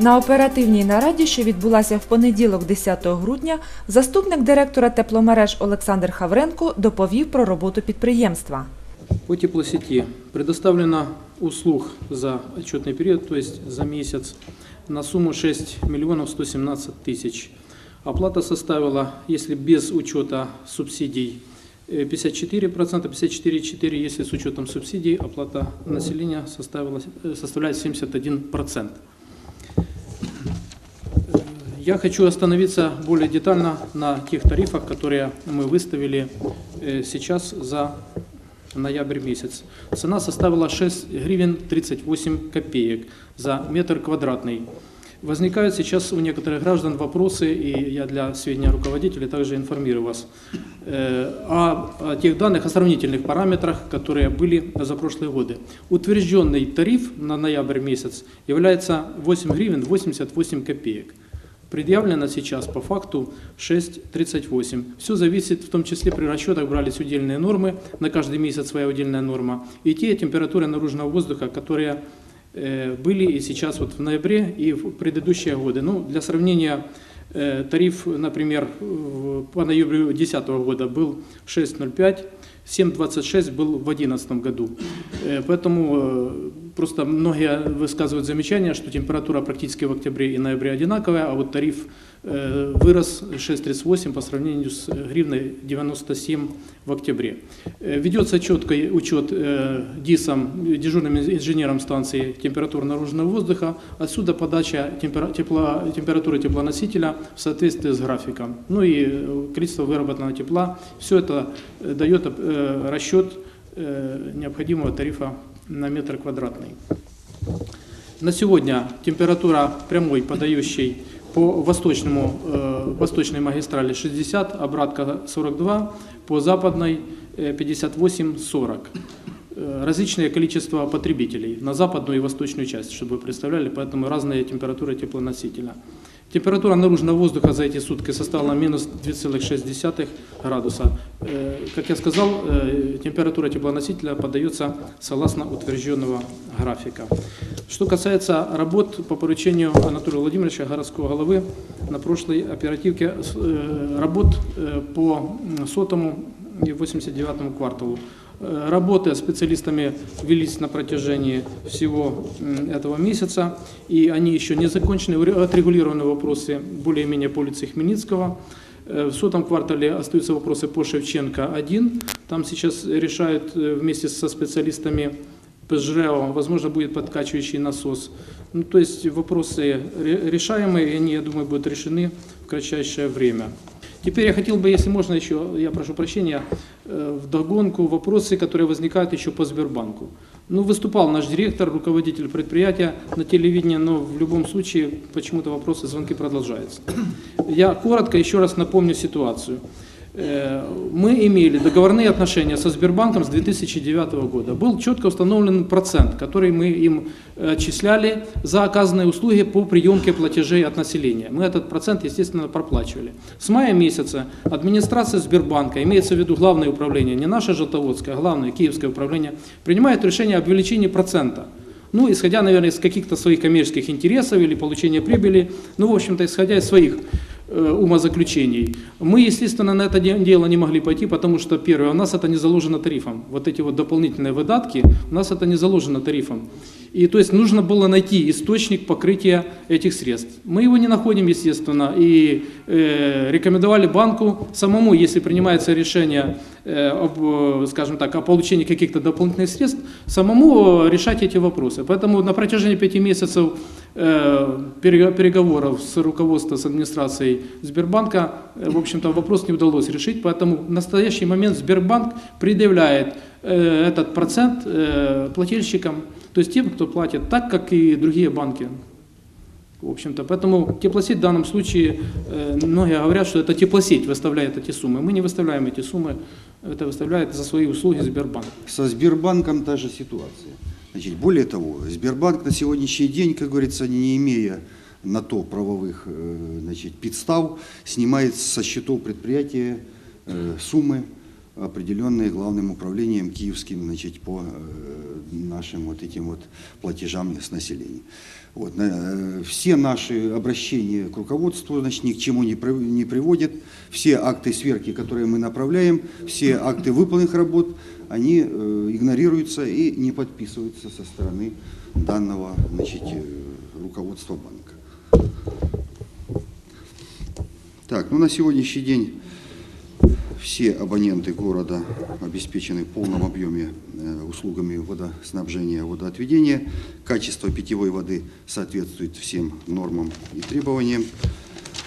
На оперативній нараді, що відбулася в понеділок, 10 грудня, заступник директора тепломереж Олександр Хавренко доповів про роботу підприємства. По теплосети предоставлено услуг за отчетный период, то есть за месяц, на сумму 6 миллионов 117 тысяч. Оплата составила, если без учета субсидий, э, 54%, 54,4%, если с учетом субсидий, оплата населения составила, э, составляет 71%. Я хочу остановиться более детально на тех тарифах, которые мы выставили э, сейчас за ноябрь месяц. Цена составила 6 гривен 38 копеек за метр квадратный. Возникают сейчас у некоторых граждан вопросы, и я для сведения руководителей также информирую вас э, о, о тех данных, о сравнительных параметрах, которые были за прошлые годы. Утвержденный тариф на ноябрь месяц является 8 гривен 88 копеек. Предъявлено сейчас по факту 6,38. Все зависит, в том числе при расчетах брались удельные нормы, на каждый месяц своя удельная норма, и те температуры наружного воздуха, которые э, были и сейчас вот в ноябре и в предыдущие годы. Ну, для сравнения, э, тариф, например, по ноябрю 2010 года был 6,05, 7,26 был в 2011 году. Э, Поэтому просто многие высказывают замечания, что температура практически в октябре и ноябре одинаковая, а вот тариф э, вырос 6,38 по сравнению с гривной 97 в октябре. Э, Ведется четкий учет э, ДИСом, дежурным инженером станции температуры наружного воздуха, отсюда подача тепла, температуры теплоносителя в соответствии с графиком. Ну и э, количество выработанного тепла. Все это э, дает э, расчет э, необходимого тарифа на метр квадратный. На сегодня температура прямой подающей по восточному, э, восточной магистрали 60, обратка 42, по западной э, 58-40. Э, Различное количество потребителей на западную и восточную часть, чтобы вы представляли, поэтому разные температуры теплоносителя. Температура наружного воздуха за эти сутки составила минус 2,6 градуса. Э, Как я сказал, э, температура теплоносителя подается согласно утвержденного графика. Что касается работ по поручению Анатолия Владимировича, городского головы, на прошлой оперативке э, работ по сотому и 89 кварталу. Работы специалистами велись на протяжении всего этого месяца, и они еще не закончены, отрегулированы вопросы более-менее по улице Хмельницкого. Э, В сотом квартале остаются вопросы по Шевченко-1. Там сейчас решают э, вместе со специалистами ПЖРЭО, возможно, будет подкачивающий насос. Ну, то есть вопросы ре- решаемые, и они, я думаю, будут решены в кратчайшее время. Теперь я хотел бы, если можно еще, я прошу прощения, э, вдогонку вопросы, которые возникают еще по Сбербанку. Ну, выступал наш директор, руководитель предприятия на телевидении, но в любом случае почему-то вопросы, звонки продолжаются. Я коротко еще раз напомню ситуацию. Э, Мы имели договорные отношения со Сбербанком с 2009 года. Был четко установлен процент, который мы им отчисляли за оказанные услуги по приемке платежей от населения. Мы этот процент, естественно, проплачивали. С мая месяца администрация Сбербанка, имеется в виду главное управление, не наше Желтоводское, а главное Киевское управление, принимает решение об увеличении процента. Ну, исходя, наверное, из каких-то своих коммерческих интересов или получения прибыли, ну, в общем-то, исходя из своих умозаключений. Мы, естественно, на это де- дело не могли пойти, потому что, первое, у нас это не заложено тарифом. Вот эти вот дополнительные выдатки, у нас это не заложено тарифом. И то есть нужно было найти источник покрытия этих средств. Мы его не находим, естественно, и э, рекомендовали банку самому, если принимается решение э, об, э, скажем так, о получении каких-то дополнительных средств, самому э, решать эти вопросы. Поэтому на протяжении пяти месяцев э, переговоров с руководством, с администрацией Сбербанка, э, в общем-то, вопрос не удалось решить, поэтому в настоящий момент Сбербанк предъявляет э, этот процент э, плательщикам, то есть тем, кто платит так, как и другие банки. В общем-то, поэтому теплосеть в данном случае, э, многие говорят, что это теплосеть выставляет эти суммы. Мы не выставляем эти суммы, это выставляет за свои услуги Сбербанк. Со Сбербанком та же ситуация. Значит, более того, Сбербанк на сегодняшний день, как говорится, не имея на то правовых э, значит, підстав, снимает со счетов предприятия э, суммы, определенные главным управлением киевским значит, по э, нашим вот этим вот платежам с населения. Вот, все наши обращения к руководству значит, ни к чему не приводят. Все акты сверки, которые мы направляем, все акты выполненных работ, они э, игнорируются и не подписываются со стороны данного значит, э, руководства банка. Так, ну на сегодняшний день все абоненты города обеспечены в полном объеме э, услугами водоснабжения, водоотведения. Качество питьевой воды соответствует всем нормам и требованиям.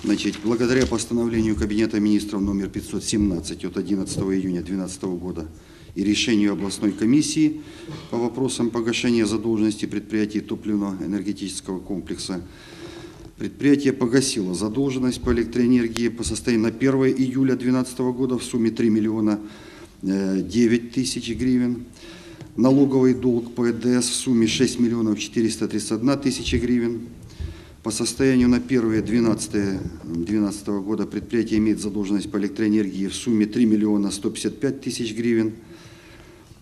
Значит, благодаря постановлению Кабинета министров номер 517 от 11 июня 2012 года и решению областной комиссии по вопросам погашения задолженности предприятий топливно-энергетического комплекса Предприятие погасило задолженность по электроэнергии по состоянию на 1 июля 2012 года в сумме 3 миллиона э, 9 тысяч гривен. Налоговый долг по ЭДС в сумме 6 миллионов 431 тысяча гривен. По состоянию на 1 12 2012 года предприятие имеет задолженность по электроэнергии в сумме 3 миллиона 155 тысяч гривен.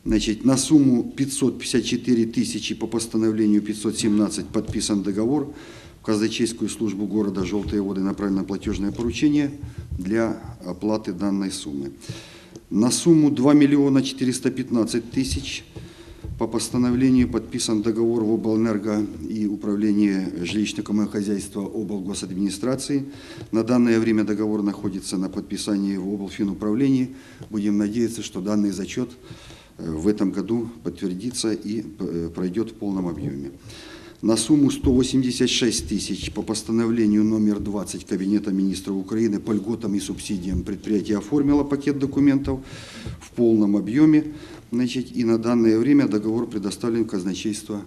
Значит, на сумму 554 тысячи по постановлению 517 подписан договор в казначейскую службу города «Желтые воды» направлено платежное поручение для оплаты данной суммы. На сумму 2 миллиона 415 тысяч по постановлению подписан договор в облэнерго и управление жилищно-коммунального хозяйства облгосадминистрации. На данное время договор находится на подписании в облфинуправлении. Будем надеяться, что данный зачет э, в этом году подтвердится и э, пройдет в полном объеме. На сумму 186 тысяч по постановлению номер 20 Кабинета министров Украины по льготам и субсидиям предприятие оформило пакет документов в полном объеме. Значит, и на данное время договор предоставлен в казначейство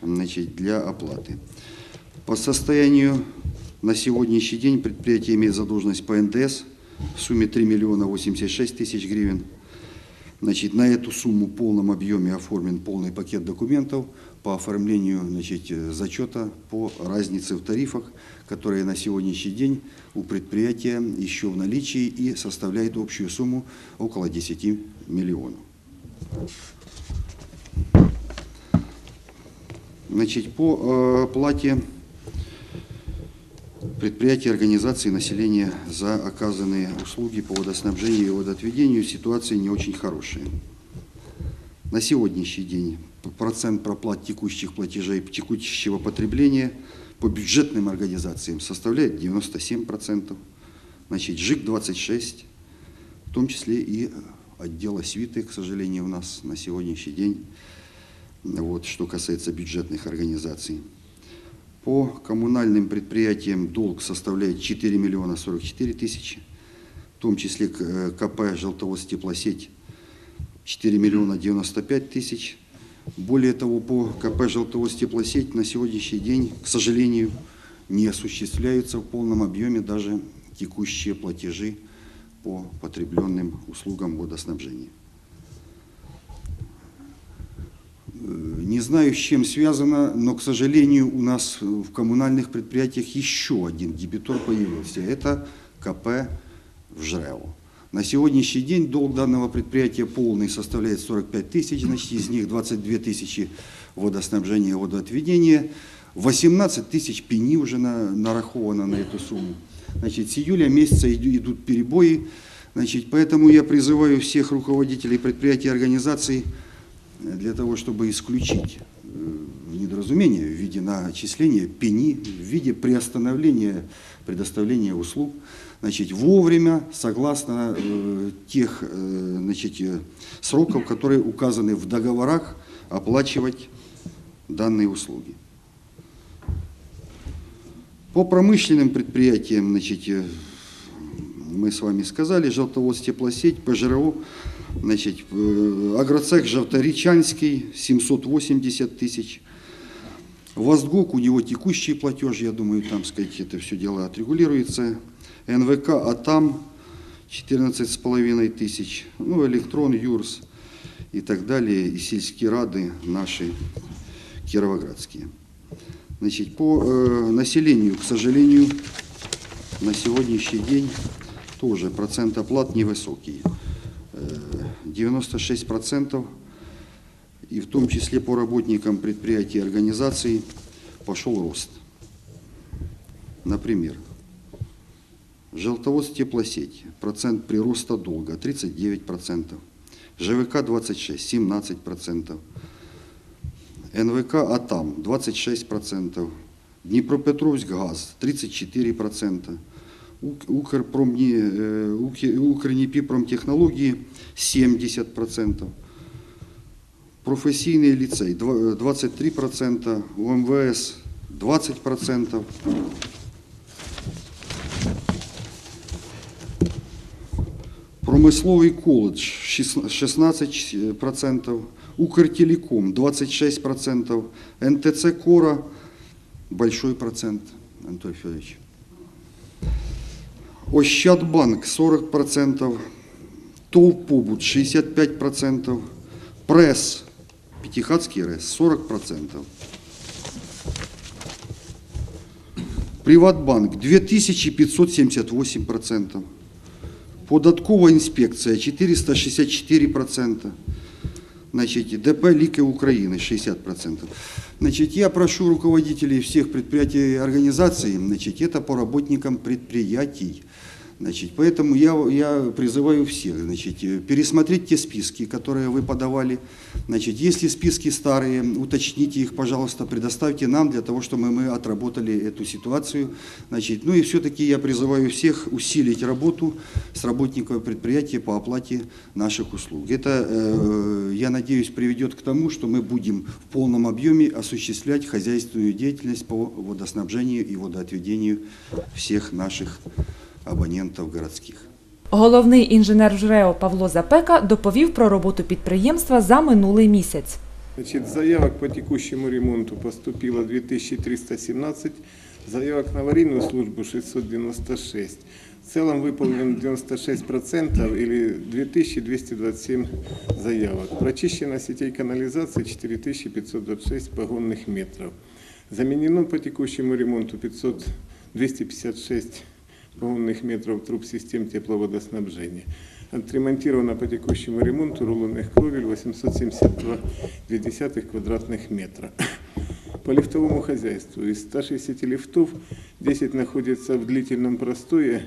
значит, для оплаты. По состоянию на сегодняшний день предприятие имеет задолженность по НДС в сумме 3 миллиона 86 тысяч гривен. Значит, на эту сумму в полном объеме оформлен полный пакет документов по оформлению значит, э, зачета по разнице в тарифах, которая на сегодняшний день у предприятия еще в наличии и составляет общую сумму около 10 миллионов. Значит, по э, плате предприятий, организаций населения за оказанные услуги по водоснабжению и водоотведению ситуация не очень хорошая. На сегодняшний день процент проплат текущих платежей текущего потребления по бюджетным организациям составляет 97%, значит, ЖИК 26%, в том числе и отдел освиты, к сожалению, у нас на сегодняшний день, вот, что касается бюджетных организаций. По коммунальным предприятиям долг составляет 4 миллиона 44 тысячи, в том числе э, КП «Желтоводс теплосеть» 4 миллиона 95 тысяч. Более того, по КП «Желтоводс теплосеть» на сегодняшний день, к сожалению, не осуществляются в полном объеме даже текущие платежи по потребленным услугам водоснабжения. Э, Не знаю, с чем связано, но, к сожалению, у нас в коммунальных предприятиях еще один дебитор появился. Это КП в ЖРЭО. На сегодняшний день долг данного предприятия полный составляет 45 тысяч, значит, из них 22 тысячи водоснабжения и водоотведения, 18 тысяч пени уже на, нараховано на эту сумму. Значит, с июля месяца иду- идут перебои, значит, поэтому я призываю всех руководителей предприятий и организаций для того, чтобы исключить э, недоразумение в виде начисления пени, в виде приостановления предоставления услуг, значит, вовремя, согласно э, тех э, значит, э, сроков, которые указаны в договорах, оплачивать данные услуги. По промышленным предприятиям, значит, э, мы с вами сказали, Желтоводс теплосеть, ПЖРО, значит, э, агроцех Желторичанский, 780 тысяч. Воздгок, у него текущий платеж, я думаю, там, сказать, это все дело отрегулируется. НВК АТАМ, 14,5 тысяч. Ну, Электрон, Юрс и так далее, и сельские рады наши кировоградские. Значит, по э, населению, к сожалению, на сегодняшний день тоже процент оплат невысокий. Э, 96% и в том числе по работникам предприятий и организаций пошел рост. Например, Желтоводск теплосеть, процент прироста долга 39%, ЖВК 26, 17%, НВК АТАМ 26%, Днепропетровск ГАЗ 34%, Ук- Укрпромни, э, Уки- Укрнепипромтехнологии 70%, професійний ліцей два- 23%, УМВС 20%. Промисловий коледж шіс- 16%, Укртелеком 26%, НТЦ Кора большой процент, Анатолий Федорович. Ощадбанк 40%, ТОВ Побут 65%, Пресс, Пятихатский РЭС 40%. Приватбанк 2578%. Податковая инспекция 464%. Значит, ДП Лики Украины 60%. Значит, я прошу руководителей всех предприятий и организаций, значит, это по работникам предприятий. Значит, поэтому я, я призываю всех значит, э, пересмотреть те списки, которые вы подавали. Значит, если списки старые, уточните их, пожалуйста, предоставьте нам для того, чтобы мы отработали эту ситуацию. Значит, ну и все-таки я призываю всех усилить работу с работниками предприятия по оплате наших услуг. Это, э, я надеюсь, приведет к тому, что мы будем в полном объеме осуществлять хозяйственную деятельность по водоснабжению и водоотведению всех наших абонентов городских. Головний інженер ЖРЕО Павло Запека доповів про роботу підприємства за минулий місяць. Значит, заявок по текущему ремонту поступило 2317, заявок на аварийную службу 696. В целом выполнено 96% или 2227 заявок. Прочищено сетей канализации 4526 погонных метров. Заменено по текущему ремонту 500, 256 погонных метров труб систем тепловодоснабжения. Отремонтировано по текущему ремонту рулонных кровель 872,2 квадратных метра. По лифтовому хозяйству из 160 лифтов 10 находятся в длительном простое,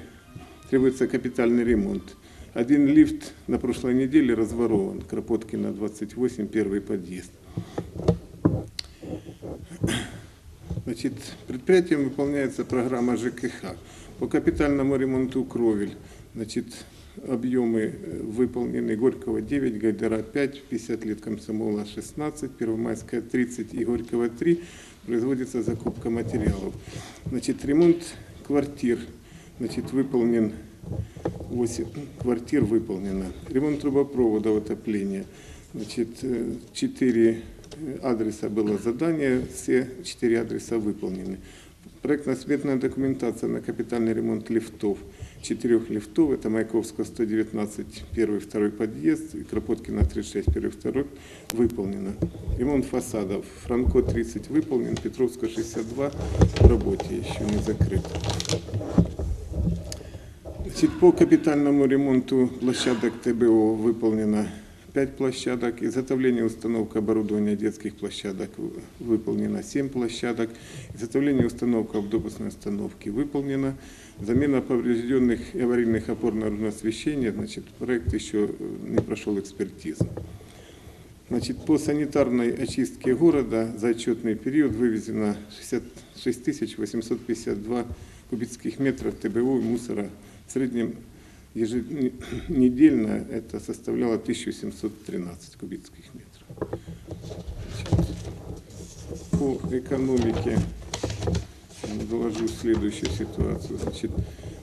требуется капитальный ремонт. Один лифт на прошлой неделе разворован, Кропоткина 28, первый подъезд. Значит, предприятием выполняется программа ЖКХ. По капитальному ремонту кровель, значит, объемы э, выполнены Горького 9, Гайдара 5, 50 лет комсомола 16, Первомайская 30 и Горького 3. Производится закупка материалов. Значит, ремонт квартир, значит, выполнен 8 квартир выполнено. Ремонт трубопровода отопления. Значит, 4 адреса было задание, все 4 адреса выполнены. Проектно-сметная документация на капитальный ремонт лифтов. Четырех лифтов, это Маяковского 119, первый, второй подъезд, и Кропоткина 36, первый, второй, выполнено. Ремонт фасадов. Франко 30 выполнен, Петровская 62 в работе, еще не закрыт. Значит, по капитальному ремонту площадок ТБО выполнено 5 площадок. Изготовление и установка оборудования детских площадок выполнено 7 площадок. Изготовление и установка автобусной установки выполнено. Замена поврежденных и аварийных опор наружного освещения, значит, проект еще не прошел экспертизу. Значит, по санитарной очистке города за отчетный период вывезено 66 852 кубических метров ТБО и мусора. В среднем еженедельно это составляло 1713 кубических метров. По экономике доложу следующую ситуацию. Значит,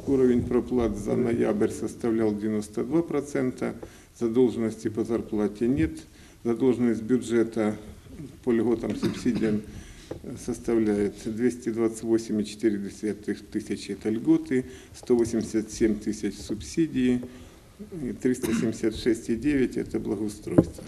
уровень проплат за ноябрь составлял 92%, задолженности по зарплате нет, задолженность бюджета по льготам субсидиям составляет 228,4 тысячи это льготы, 187 тысяч субсидии, и 376,9 это благоустройство.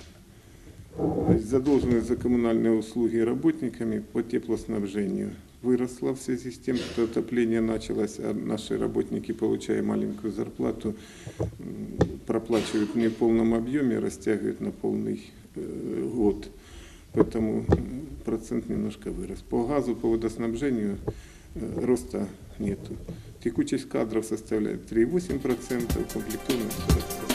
Задолженность за коммунальные услуги работниками по теплоснабжению выросла в связи с тем, что отопление началось, а наши работники, получая маленькую зарплату, проплачивают не в полном объеме, растягивают на полный э, год. Поэтому процент немножко вырос. По газу, по водоснабжению э, роста нету. Текучесть кадров составляет 3,8%, комплектуемость 40%.